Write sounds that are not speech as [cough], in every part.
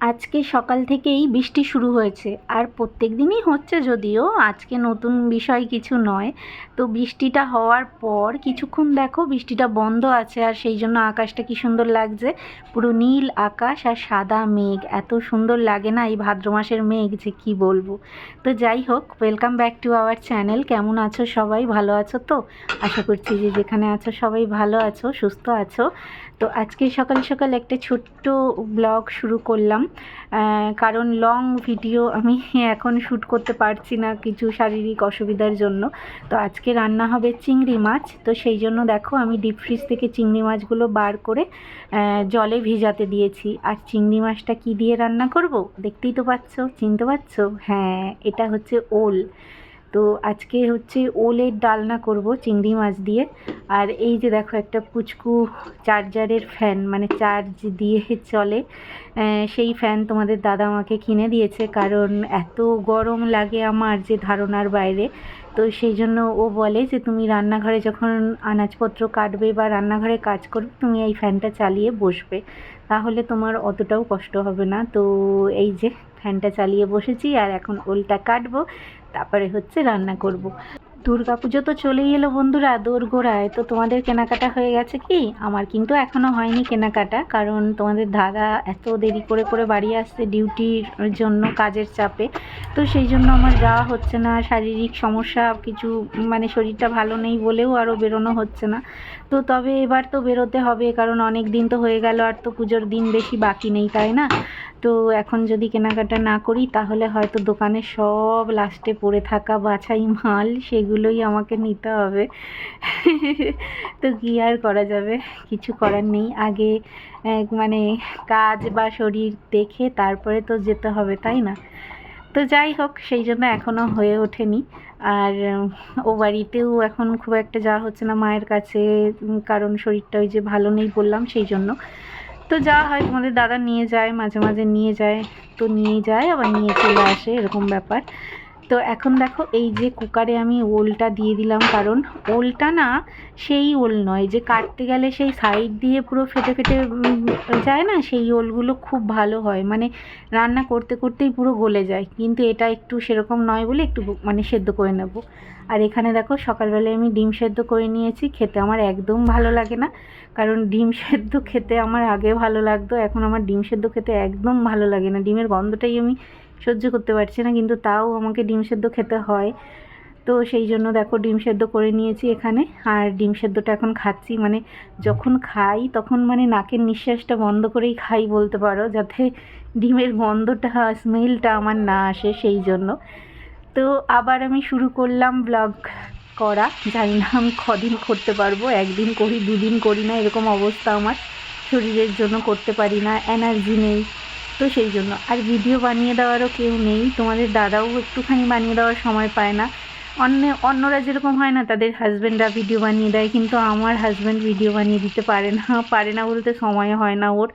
আজকে সকাল থেকেই বৃষ্টি শুরু হয়েছে। আর প্রত্যেক দিনই হচ্ছে যদিও, আজকে নতুন বিষয় কিছু নয়। তো বৃষ্টিটা হওয়ার পর কিছুক্ষণ দেখো বৃষ্টিটা বন্ধ আছে আর সেই জন্য আকাশটা কি সুন্দর লাগছে। পুরো নীল আকাশ আর সাদা মেঘ। এত সুন্দর লাগে না এই ভাদ্র মাসের মেঘ যে কি বলব। তো যাই হোক welcome back to our channel কেমন আছো সবাই? ভালো আছো তো? আশা করছি যে যেখানে আছো সবাই ভালো আছো, সুস্থ আছো। তো আজকে সকাল সকাল একটা ছোট্ট ব্লগ শুরু করলাম। কারণ লং ভিডিও আমি এখন শ্যুট করতে পারছি না কিছু শারীরিক অসুবিধার জন্য। তো আজকে রান্না হবে চিংড়ি মাছ। তো সেই জন্য দেখো, আমি ডিপ ফ্রিজ থেকে চিংড়ি মাছগুলো বার করে জলে ভিজাতে দিয়েছি। আর চিংড়ি মাছটা কি দিয়ে রান্না করব? দেখতেই তো পাচ্ছ, চিনতে পারছ হ্যাঁ এটা হচ্ছে ওল। তো আজকে হচ্ছে ওলের ডালনা করব, চিংড়ি মাছ দিয়ে। আর এই যে দেখো একটা পুচকু চার্জারের ফ্যান মানে চার্জ দিয়ে চলে। সেই ফ্যান তোমাদের দাদা আমাকে কিনে দিয়েছে, কারণ এত গরম লাগে আমার যে ধারণার বাইরে। তো সেই জন্য ও বলে যে, তুমি রান্নাঘরে যখন আনাজপত্র কাটবে বা রান্নাঘরে কাজ করবে, তুমি এই ফ্যানটা চালিয়ে বসবে তাহলে তোমার অতটাও কষ্ট হবে না তো এই যে, ফ্যানটা চালিয়ে বসেছি আর এখন ওলটা কাটবো, তারপরে হচ্ছে রান্না করব। দুর্গাপুজো তো চলেই এলো বন্ধুরা দোর গোড়ায় তো তোমাদের কেনাকাটা হয়ে গেছে কি? আমার কিন্তু এখনও হয়নি কেনাকাটা, কারণ তোমাদের দাদা এত দেরি করে করে বাড়ি আসছে ডিউটির জন্য কাজের চাপে। তো সেই জন্য আমার যাওয়া হচ্ছে না, শারীরিক সমস্যা, কিছু মানে শরীরটা ভালো নেই বলেও আরও বেরোনো হচ্ছে না। তো তবে এবার তো বেরোতে হবে, কারণ অনেক দিন তো হয়ে গেল আর তো পুজোর দিন বেশি বাকি নেই, তাই না? তো এখন যদি কেনাকাটা না করি, তাহলে হয়তো দোকানে সব লাস্টে পড়ে থাকা বাছাই মাল সেগুলোই আমাকে নিতে হবে। তো কী আর করা যাবে? কিছু করার নেই। আগে মানে কাজ বা শরীর দেখে তারপরে তো যেতে হবে, তাই না? তো যাই হোক, সেই জন্য এখনও হয়ে ওঠেনি। আর ও বাড়িতেও এখন খুব একটা যাওয়া হচ্ছে না মায়ের কাছে কারণ শরীরটা ওই যে ভালো নেই বললাম সেই জন্য। তো যা হয়, তোমাদের দাদা নিয়ে যায়, মাঝে মাঝে নিয়ে যায়, তো নিয়ে যায়, আবার নিয়ে চলে আসে, এরকম ব্যাপার। তো এখন দেখো এই যে কুকারে আমি ওলটা দিয়ে দিলাম, কারণ ওলটা না সেই ওল নয়, যে কাটতে গেলে সেই সাইড দিয়ে পুরো ফেটে ফেটে যায় না, সেই ওলগুলো খুব ভালো হয়। মানে রান্না করতে করতেই পুরো গলে যায়, কিন্তু এটা একটু সেরকম নয় বলে একটু মানে সেদ্ধ করে নেব। আর এখানে দেখো সকালবেলায় আমি ডিম সেদ্ধ করে নিয়েছি, খেতে আমার একদম ভালো লাগে না, কারণ ডিম সেদ্ধ খেতে আমার আগে ভালো লাগতো, এখন আমার ডিম সেদ্ধ খেতে একদম ভালো লাগে না। ডিমের গন্ধটাই আমি সহ্য করতে পারছি না, কিন্তু তাও আমাকে ডিম সেদ্ধ খেতে হয়। তো সেই জন্য দেখো ডিম সেদ্ধ করে নিয়েছি এখানে, আর ডিম সেদ্ধটা এখন খাচ্ছি। মানে যখন খাই তখন মানে নাকের নিঃশ্বাসটা বন্ধ করেই খাই বলতে পারো, যাতে ডিমের গন্ধটা স্মেলটা আমার না আসে সেই জন্য। তো আবার আমি শুরু করলাম ব্লগ করা। জানি না আমি কদিন করতে পারব, একদিন করি, দুদিন করি না, এরকম অবস্থা আমার। শরীরের জন্য করতে পারি না এনার্জি নেই। তো সেই জন্য। আর ভিডিও বানিয়ে দেওয়ারও কেউ নেই। তোমাদের দাদাও একটুখানি বানিয়ে দেওয়ার সময় পায় না। অন্য, অন্যরা যেরকম হয় না, তাদের হাজব্যান্ডরা ভিডিও বানিয়ে দেয়। কিন্তু আমার হাজব্যান্ড ভিডিও বানিয়ে দিতে পারে না। [laughs] পারে না বলতে সময় হয় না ওর।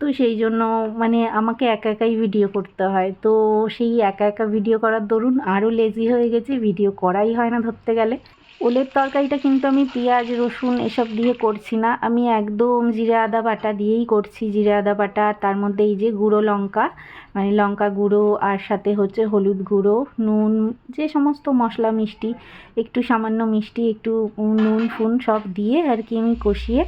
তো সেই জন্য মানে আমাকে একা একাই ভিডিও করতে হয়। তো সেই একা একা ভিডিও করার দরুন আরও লেজি হয়ে গেছে। ভিডিও করাই হয় না ধরতে গেলে। ওলের তরকারিটা কিন্তু আমি পেঁয়াজ, রসুন এসব দিয়ে করছি না। আমি একদম জিরে আদা বাটা দিয়েই করছি। জিরে আদা বাটা আর তার মধ্যে এই যে গুঁড়ো লঙ্কা মানে লঙ্কা গুঁড়ো আর সাথে হচ্ছে হলুদ গুঁড়ো, নুন, যে সমস্ত মশলা, মিষ্টি, একটু সামান্য মিষ্টি, একটু নুন, ফুন সব দিয়ে আর কি আমি কষিয়ে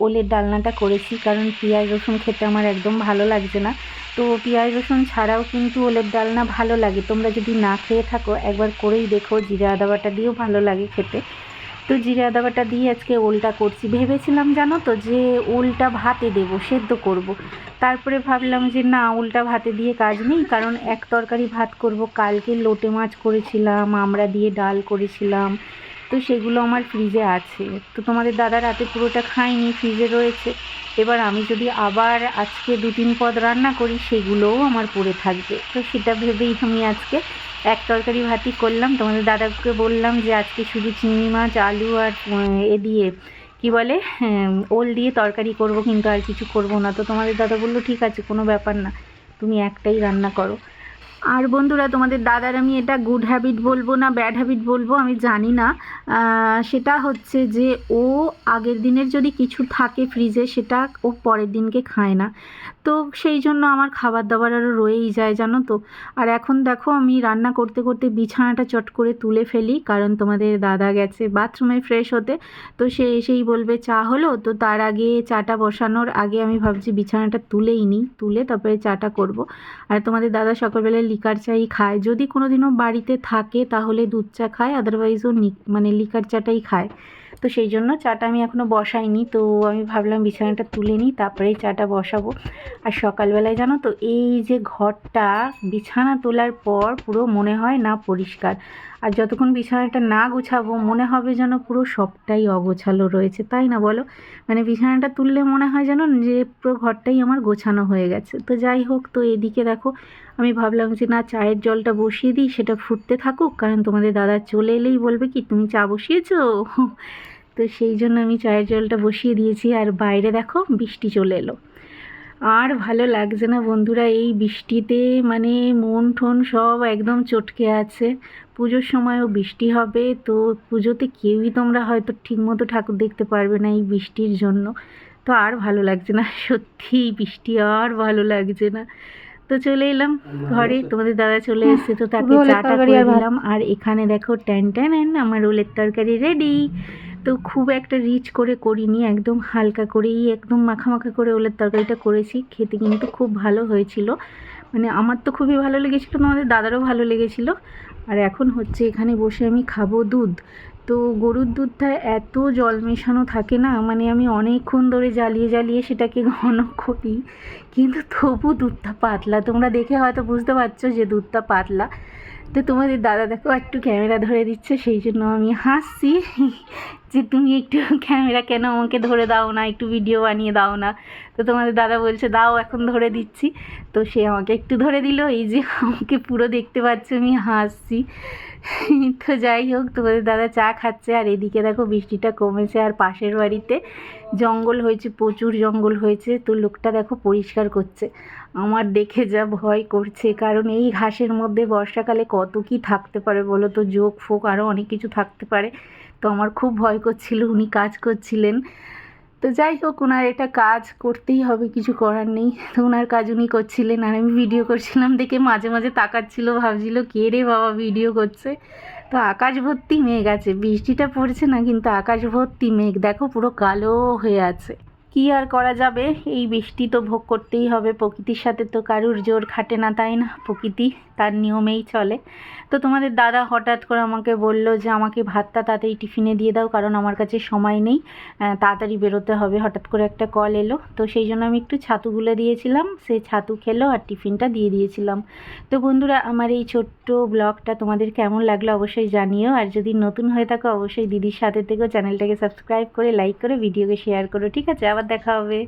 ওলের ডালনাটা করেছি। কারণ পেঁয়াজ, রসুন খেতে আমার একদম ভালো লাগছে না। তো পেঁয়াজ, রসুন ছাড়াও কিন্তু ওলের ডালনা ভালো লাগে। তোমরা যদি না খেয়ে থাকো, একবার করেই দেখো, জিরে, আদা বাটা দিয়েও ভালো লাগে খেতে। তো জিরে আদা বাটা দিয়ে আজকে ওলটা করছি। ভেবেছিলাম জানো তো যে ওলটা ভাতে দেবো, সেদ্ধ করব। তারপরে ভাবলাম যে না, ওলটা ভাতে দিয়ে কাজ নেই, কারণ এক তরকারি ভাত করব। কালকে লোটে মাছ করেছিলাম, আমরা দিয়ে ডাল করেছিলাম, তো সেগুলো আমার ফ্রিজে আছে। তো তোমাদের দাদা রাতে পুরোটা খায়নি, ফ্রিজে রয়েছে। এবার আমি যদি আবার আজকে দু তিন পদ রান্না করি, সেগুলোও আমার পড়ে থাকবে। তো সেটা ভেবেই আমি আজকে এক তরকারি ভাতই করলাম। তোমাদের দাদাকে বললাম যে আজকে শুধু চিংড়ি মাছ আলু আর এ দিয়ে কি বলে হ্যাঁ, ওল দিয়ে তরকারি করব কিন্তু আর কিছু করব না। তো তোমাদের দাদা বলল ঠিক আছে কোনো ব্যাপার না। তুমি একটাই রান্না করো। আর বন্ধুরা, তোমাদের দাদার আমি এটা গুড হ্যাবিট বলব না ব্যাড হ্যাবিট বলব, আমি জানি না। সেটা হচ্ছে যে, ও আগের দিনের যদি কিছু থাকে ফ্রিজে সেটা ও পরের দিনকে খায় না। তো সেই জন্য আমার খাবার দাবার আরও রয়েই যায়, জানো তো। আর এখন দেখো, আমি রান্না করতে করতে বিছানাটা চট করে তুলে ফেলি, কারণ তোমাদের দাদা গেছে বাথরুমে ফ্রেশ হতে। তো সে এসেই বলবে, চা হলো? তো তার আগে চাটা বসানোর আগে আমি ভাবছি বিছানাটা তুলেই নিই তুলে তারপরে চাটা করব। আর তোমাদের দাদা সকালবেলায় লিকার চাই খায়। যদি কোনো দিনও বাড়িতে থাকে, তাহলে দুধ চা খায় আদারওয়াইজ ও মানে লিকার চাটাই খায়। তো সেই জন্য চাটা আমি এখনও বসাইনি, তো আমি ভাবলাম বিছানাটা তুলে নিই তারপরে চাটা বসাবো। আর সকালবেলায় জানো তো, এই যে ঘরটা বিছানা তোলার পর পুরো মনে হয় না পরিষ্কার। আর যতক্ষণ বিছানাটা না গুছাবো, মনে হবে যেন পুরো সবটাই অগোছালো রয়েছে। তাই না বলো? মানে বিছানাটা তুললে মনে হয় যেন যে পুরো ঘরটাই আমার গোছানো হয়ে গেছে। তো যাই হোক, তো এদিকে দেখো, আমি ভাবলাম যে না, চায়ের জলটা বসিয়ে দিই, সেটা ফুটতে থাকুক। কারণ তোমাদের দাদা চলে এলেই বলবে কি, তুমি চা বসিয়েছো? তো সেই জন্য আমি চায়ের জলটা বসিয়ে দিয়েছি। আর বাইরে দেখো, বৃষ্টি চলে এলো। আর ভালো লাগছে না বন্ধুরা এই বৃষ্টিতে মানে মন ঠন সব একদম চটকে আছে। পুজোর সময়ও বৃষ্টি হবে তো পুজোতে কেউই তোমরা হয়তো ঠিকমতো ঠাকুর দেখতে পারবে না এই বৃষ্টির জন্য। তো আর ভালো লাগছে না সত্যি বৃষ্টি আর ভালো লাগছে না। তো চলে এলাম ঘরে তোমাদের দাদা চলে এসেছে তো তাকে চাটা করে আর দিলাম। আর এখানে দেখো ট্যান ট্যান আমার রোলের তরকারি রেডি। তো খুব একটা রিচ করে করিনি, একদম হালকা করেই, একদম মাখা মাখা করে ওলের তরকারিটা করেছি, খেতে কিন্তু খুব ভালো হয়েছিল। মানে আমার তো খুবই ভালো লেগেছিলো, তোমাদের দাদারও ভালো লেগেছিলো। আর এখন হচ্ছে এখানে বসে আমি খাব দুধ। তো গরুর দুধটা এত জল মেশানো থাকে না মানে আমি অনেকক্ষণ ধরে জ্বালিয়ে জ্বালিয়ে সেটাকে ঘন করি, কিন্তু তবু দুধটা পাতলা। তোমরা দেখে হয়তো বুঝতে পারছ যে দুধটা পাতলা। তো তোমাদের দাদা দেখো একটু ক্যামেরা ধরে দিচ্ছে, সেই জন্য আমি হাসছি। যে তুমি একটু [laughs] ক্যামেরা কেন আমাকে ধরে দাও না, একটু ভিডিও বানিয়ে দাও না? তো তোমাদের দাদা বলছে, দাও, এখন ধরে দিচ্ছি। তো সে আমাকে একটু ধরে দিল। এই যে [laughs] আমাকে পুরো দেখতে পাচ্ছ, আমি হাসছি। [laughs] তো যাই হোক, তোমাদের দাদা চা খাচ্ছে, আর এদিকে দেখো বৃষ্টিটা কমেছে, আর পাশের বাড়িতে জঙ্গল হয়েছে, প্রচুর জঙ্গল হয়েছে। তো লোকটা দেখো পরিষ্কার করছে। আমার দেখে যা ভয় করছে, কারণ এই ঘাসের মধ্যে বর্ষাকালে কত কি থাকতে পারে বলো তো? যোগ, ফোক আরও অনেক কিছু থাকতে পারে। তো আমার খুব ভয় করছিল, উনি কাজ করছিলেন। তো যাই হোক ওনার এটা কাজ করতেই হবে, কিছু করার নেই। তো ওনার কাজ উনি করছিলেন, আর আমি ভিডিও করছিলাম, দেখে মাঝে মাঝে তাকাচ্ছিল, ভাবছিল, কে রে বাবা ভিডিও করছে? তো আকাশ ভর্তি মেঘ আছে, বৃষ্টিটা পড়ছে না, কিন্তু আকাশ ভর্তি মেঘ, দেখো পুরো কালো হয়ে আছে। কি আর করা যাবে? এই বৃষ্টি তো ভোগ করতেই হবে। প্রকৃতির সাথে তো কারুর জোর খাটে না, তাই না? প্রকৃতি তার নিয়মেই চলে। তো তোমাদের দাদা হঠাৎ করে আমাকে বলল যে, আমাকে ভাতটা তাড়াতাড়ি টিফিনে দিয়ে দাও, কারণ আমার কাছে সময় নেই। তাড়াতাড়ি বেরোতে হবে। হঠাৎ করে একটা কল এলো। তো সেই জন্য আমি একটু ছাতু গুলে দিয়েছিলাম। সে ছাতু খেলো আর টিফিনটা দিয়ে দিয়েছিলাম। তো বন্ধুরা, আমার এই ছোট্ট ব্লগটা তোমাদের কেমন লাগল অবশ্যই জানিও। আর যদি নতুন হয়ে থাকো, অবশ্যই দিদির সাথে থেকেও চ্যানেলটাকে সাবস্ক্রাইব করে, লাইক করে, ভিডিওকে শেয়ার করো। ঠিক আছে? আবার দেখা হবে।